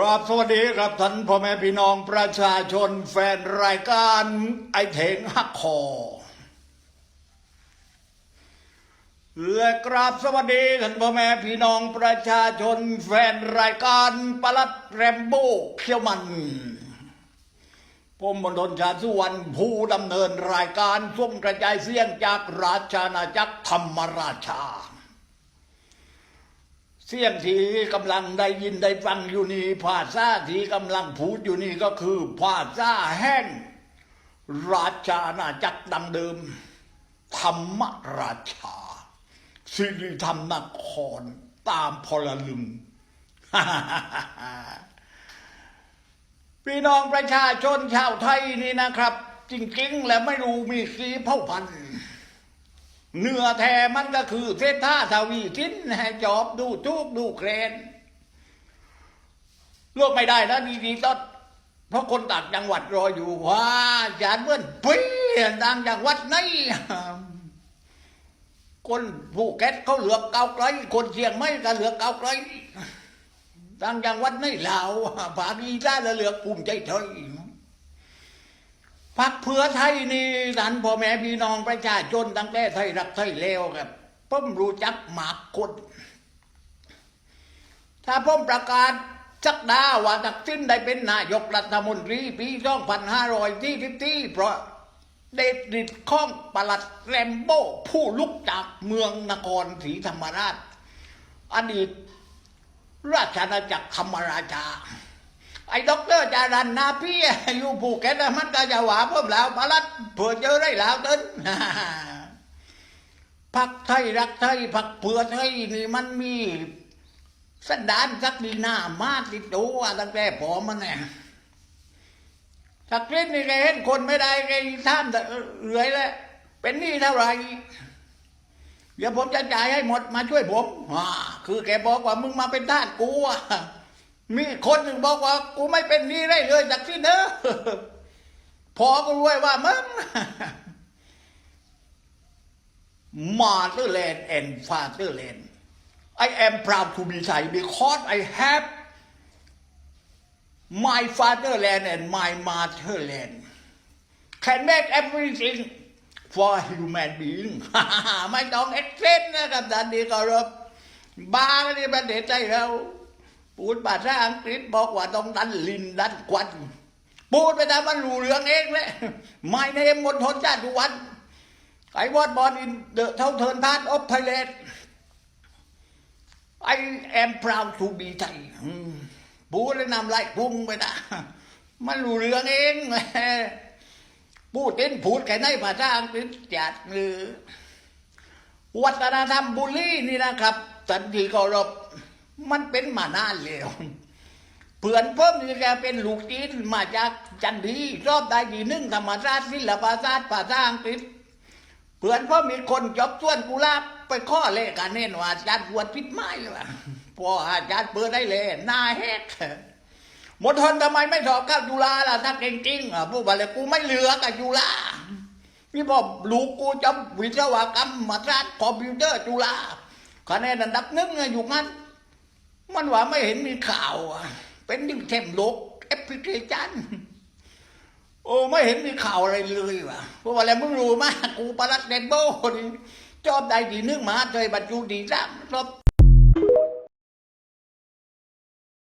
รับสวัสดีครับท่านพ่อแม่พี่น้องประชาชนแฟนรายการไอเถงหักคอและกราบสวัสดีท่านพ่อแม่พี่น้องประชาชนแฟนรายการปลัดแรมโบ้เขียวมันผมมณฑลชาสุวรรณผู้ดำเนินรายการส่งกระจายเสียงจากราชาณาจักรธรรมราชา สียงที่กำลังได้ยินได้ฟังอยู่นี่ภาษาที่กำลังพูดอยู่นี่ก็คือภาษาแห่งราชาอาณาจักรดังเดิม ธรรมราชา สิริธรรมนครตามพลลึงพี่น้องประชาชนชาวไทยนี่นะครับ จริง ๆ แล้วไม่รู้มีสีเผ่าพันธุ์ เนื้อแท้มันก็คือเส้นท่าทวีทิ้นให้จอบดูทุกดูเครนลือกไม่ได้นะดีๆต้นเพราะคนต่างจังหวัดรออยู่ว่าจานเมื่อนปีต่างจังหวัดไหนคนภูเก็ตเขาเหลือกเกาไกลคนเชียงใหม่ก็เหลือกเกาไกลต่างจังหวัดไหนลาวภาคอีสานแล้วเหลือกภูมิใจไทย พักเพื่อไทยนี่ท่านพ่อแม่พี่น้องประชาชนตั้งแต่ไทยรักไทยเลวครับผมรู้จักหมากคนถ้าผมประกาศสักดาว่าตักสิ้นได้เป็นนายกรัฐมนตรีปี2544เพราะเดชดิดข้องปลัดแรมโบ้ผู้ลุกจากเมืองนครศรีธรรมราช อดีตราชอาณาจักรธรรมราชา ไอ้ด็อกเตอร์จารันนาพี่อยู่ภูเก็ตมันก็จะหวาผมแล้วปลัดเผื่อเจอได้แล้วต้นพักไทยรักไทยพักเผื่อไทยนี่มันมีสันดานสักดีหน้ามาติดตัวตั้งแต่ผมมันเนี่ยสักนิดนี่แกเห็นคนไม่ได้แกท่านเอื่อยแล้วเป็นหนี้เท่าไหร่เดี๋ยวผมจะจ่ายให้หมดมาช่วยผมคือแกบอกว่ามึงมาเป็นทาสกูอะ มีคนหนึ่งบอกว่า กูไม่เป็นหนี้ได้เลยจากที่เด้อพอก็รวยว่ามึง Motherland and Fatherland I am proud to be Thai because I have my fatherland and my motherland can make everything for human being ไม่ต้องเอ็กเซนนะครับท่านดีก็รบบ้าที่ประเทศไทยเรา พูดภาษาอังกฤษบอกว่าต้องดันลินดันควันพูดไปแต่มันรู้เรื่องเองเลยไม่ในมณฑลชาติทุกวันไอ้วอดบอลอินเดอะเท่าเทินพาร์ทออฟไทยแลนด์ I am proud to be Thai อืมพูดแล้วนำไรพุ่งไปนะมันรู้เรื่องเองเลยพูดเต้นพูดแค่ในภาษาอังกฤษจัดหรือวัฒนธรรมบุรีนี่นะครับสันติเคารพ มันเป็นมานานแล้วเพื่อนเพิ่มนี่แกเป็นลูกจีนมาจากจันทีรอบได้ดีหนึ่งธรรมศาสตร์ศิลปศาสตร์ภาษาอังกฤษเพื่อนเพิ่มมีคนจบส่วนกุลาบไปข้อเลขกันเน้นว่าอาจารย์ปวดพิษไม้ว่ะพออาจารย์เปิดได้เลยหน้าแหกหมดทนทำไมไม่สอบเข้าจุฬาล่ะถ้าเก่งจริงอะผู้บาเลยกูไม่เหลือกับจุฬาพี่บอกลูกกูจำวิศวกรรมมาตราคอมพิวเตอร์จุฬาคะแนนอันดับหนึ่งอยู่งั้น มันว่าไม่เห็นมีข่าวอะเป็นยิ่งเทมโลกแอปพลิเคชันโอ้ไม่เห็นมีข่าวอะไรเลยว่ะเพราะว่าอะไรมึงรู้มากกูประลัดเดนโบนี่จอบได้ดีนึกมาเจยบรรจุดีจ้างรอบ